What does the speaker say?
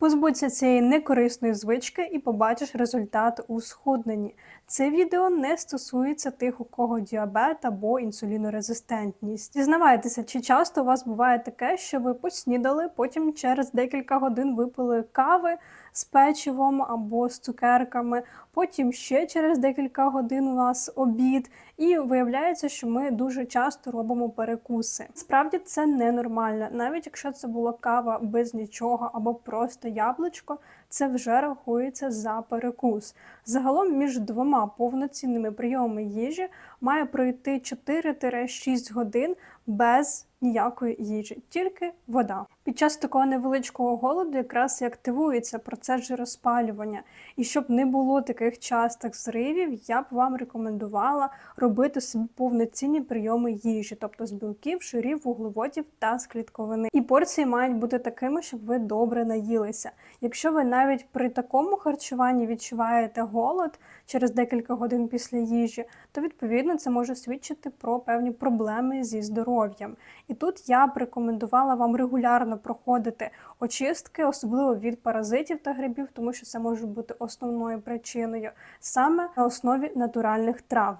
Позбудься цієї некорисної звички і побачиш результат у схудненні. Це відео не стосується тих, у кого діабет або інсулінорезистентність. Дізнавайтеся, чи часто у вас буває таке, що ви поснідали, потім через декілька годин випили кави з печивом або з цукерками, потім ще через декілька годин у нас обід, і виявляється, що ми дуже часто робимо перекуси. Справді це ненормально, навіть якщо це була кава без нічого або просто яблучко, це вже рахується за перекус. Загалом між двома повноцінними прийомами їжі має пройти 4-6 годин без ніякої їжі, тільки вода. Під час такого невеличкого голоду якраз і активується процес жироспалювання. І щоб не було таких частих зривів, я б вам рекомендувала робити собі повноцінні прийоми їжі, тобто з білків, жирів, вуглеводів та з клітковини. І порції мають бути такими, щоб ви добре наїлися. Якщо ви навіть при такому харчуванні відчуваєте голод через декілька годин після їжі, то відповідно це може свідчити про певні проблеми зі здоров'ям. І тут я б рекомендувала вам регулярно проходити очистки, особливо від паразитів та грибів, тому що це може бути основною причиною саме на основі натуральних трав.